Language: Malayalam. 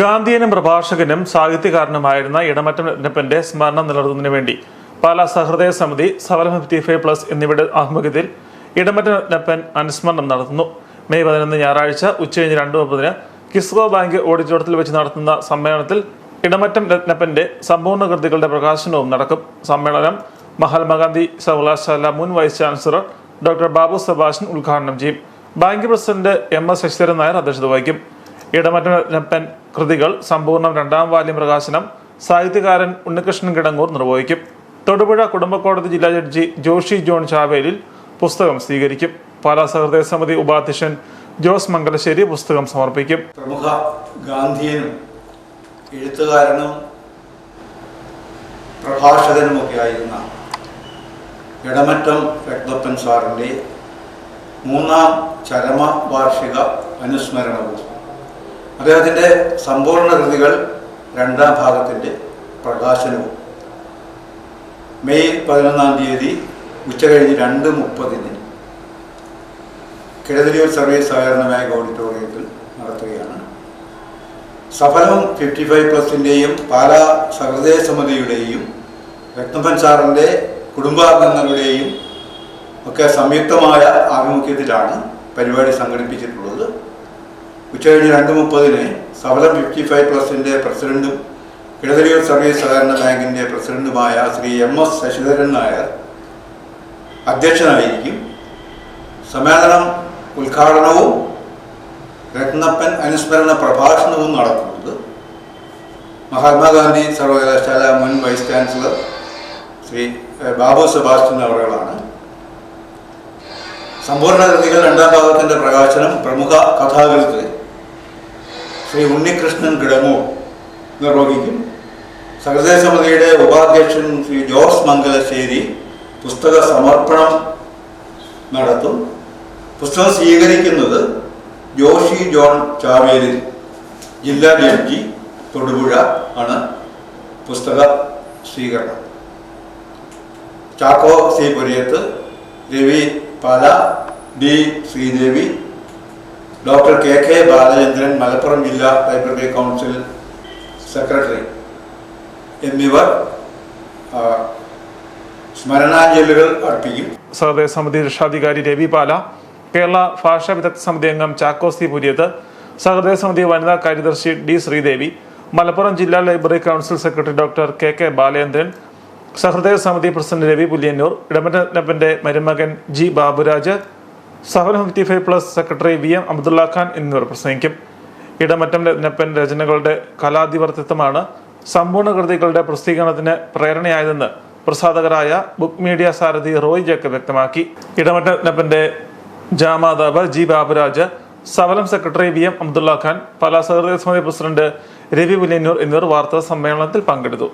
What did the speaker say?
ഗാന്ധിയനും പ്രഭാഷകനും സാഹിത്യകാരനുമായിരുന്ന ഇടമറ്റം രത്നപ്പന്റെ സ്മരണം നിലനിർത്തുന്നതിനു വേണ്ടി പാലാ സഹൃദയ സമിതി സവലം ഫിഫ്റ്റി ഫൈവ് പ്ലസ് എന്നിവയുടെ ആഭിമുഖ്യത്തിൽ ഇടമറ്റം രത്നപ്പൻ അനുസ്മരണം നടത്തുന്നു. മെയ് പതിനൊന്ന് ഞായറാഴ്ച ഉച്ചകഴിഞ്ഞ് രണ്ട് മുപ്പതിന് കിസ്കോ ബാങ്ക് ഓഡിറ്റോറിയത്തിൽ വെച്ച് നടത്തുന്ന സമ്മേളനത്തിൽ ഇടമറ്റം രത്നപ്പന്റെ സമ്പൂർണ കൃതികളുടെ പ്രകാശനവും നടക്കും. സമ്മേളനം മഹാത്മാഗാന്ധി സർവകലാശാല മുൻ vice chancellor doctor Babu Sebastian ഉദ്ഘാടനം ചെയ്യും. Bank president M S Sasidharan Nair അധ്യക്ഷത വഹിക്കും. ഇടമറ്റപ്പൻ കൃതികൾ സമ്പൂർണം രണ്ടാം വാല്യം പ്രകാശനം സാഹിത്യകാരൻ ഉണ്ണികൃഷ്ണൻ കിടങ്ങൂർ നിർവഹിക്കും. തൊടുപുഴ കുടുംബക്കോടതി ജില്ലാ ജഡ്ജി ജോഷി ജോൺ ചാവേലിൽ പുസ്തകം സ്വീകരിക്കും. പാലാ സഹൃദയ സമിതി ഉപാധ്യക്ഷൻ ജോസ് മംഗലശ്ശേരി പുസ്തകം സമർപ്പിക്കും. പ്രമുഖ ഗാന്ധിയനും എഴുത്തുകാരനും പ്രഭാഷകനുമൊക്കെ ആയിരുന്ന ഇടമറ്റം രത്നപ്പൻ സാറിന്റെ മൂന്നാം ചരമ വാർഷിക അനുസ്മരണവും അദ്ദേഹത്തിന്റെ സമ്പൂർണ കൃതികൾ രണ്ടാം ഭാഗത്തിന്റെ പ്രകാശനവും. മെയ് പതിനൊന്നാം തീയതി ഉച്ച കഴിഞ്ഞ് രണ്ട് മുപ്പതിന് കിഴതിരിയൂർ സർവീസ് സഹകരണ ബാങ്ക് ഓഡിറ്റോറിയത്തിൽ നടത്തുകയാണ്. സഫലം ഫിഫ്റ്റി ഫൈവ് പ്ലസിന്റെയും പാലാ സഹൃദയ സമിതിയുടെയും രത്നപ്പൻ സാറിന്റെ കുടുംബാംഗങ്ങളുടെയും ഒക്കെ സംയുക്തമായ ആഭിമുഖ്യത്തിലാണ് പരിപാടി സംഘടിപ്പിച്ചിട്ടുള്ളത്. ഉച്ചകഴിഞ്ഞ് രണ്ട് മുപ്പതിന് സഫലം ഫിഫ്റ്റി ഫൈവ് പ്ലസിന്റെ പ്രസിഡന്റും കിഴതിരിയൂർ സർവീസ് സഹകരണ ബാങ്കിന്റെ പ്രസിഡന്റുമായ ശ്രീ എം എസ് ശശിധരൻ നായർ അധ്യക്ഷനായിരിക്കും. സമ്മേളനം ഉദ്ഘാടനവും രത്നപ്പൻ അനുസ്മരണ പ്രഭാഷണവും നടത്തുന്നത് മഹാത്മാഗാന്ധി സർവകലാശാല മുൻ വൈസ് ചാൻസലർ ശ്രീ ബാബു സെബാസ്റ്റ്യൻ അവറുകളാണ്. സമ്പൂർണ കൃതികൾ രണ്ടാം ഭാഗത്തിന്റെ പ്രകാശനം പ്രമുഖ കഥാകൃത്ത് ശ്രീ ഉണ്ണികൃഷ്ണൻ കിടങ്ങൂർ നിർവഹിക്കും. സഹൃദയ സമിതിയുടെ ഉപാധ്യക്ഷൻ ശ്രീ ജോസ് മംഗലശ്ശേരി പുസ്തക സമർപ്പണം നടത്തും. പുസ്തകം സ്വീകരിക്കുന്നത് ജോഷി ജോൺ ചാവേരി ജില്ലാ ജഡ്ജി തൊടുപുഴ ആണ് പുസ്തക സ്വീകരണം. Chacko C. Puriyath Ravi Pala D. Sreedevi doctor K K Balachandran Malappuram ജില്ലാ ലൈബ്രറി കൗൺസിൽ സെക്രട്ടറി എന്നിവർ സ്മരണാഞ്ജലികൾ അർപ്പിക്കും. സഹോദയ സമിതി രക്ഷാധികാരി രവി പാല കേരള ഭാഷാ വിദഗ്ധ സമിതി അംഗം ചാക്കോസി പുരിയത്ത് സഹോദയ സമിതി വനിതാ കാര്യദർശി ഡി ശ്രീദേവി മലപ്പുറം ജില്ലാ library council secretary doctor K K Balendran സഹൃദയ സമിതി പ്രസിഡന്റ് രവി പുലിയന്നൂർ ഇടമറ്റപ്പന്റെ മരുമകൻ G Baburaj സഹൻ fifty five plus secretary V M Abdulla Khan എന്നിവർ പ്രസംഗിക്കും. ഇടമറ്റം രത്നപ്പൻ രചനകളുടെ കലാധിവർത്തിത്വമാണ് സമ്പൂർണ കൃതികളുടെ പ്രസിദ്ധീകരണത്തിന് പ്രേരണയായതെന്ന് പ്രസാധകരായ ബുക്ക് മീഡിയ സാരഥി റോയ് ജേക്കബ് വ്യക്തമാക്കി. ഇടമറ്റം രത്നപ്പന്റെ ജാമാതാവ് G Baburaj സവലം secretary V M Abdulla Khan Pala സഹൃദയ സമിതി പ്രസിഡന്റ് രവി പുലിയന്നൂർ എന്നിവർ വാർത്താ സമ്മേളനത്തിൽ പങ്കെടുത്തു.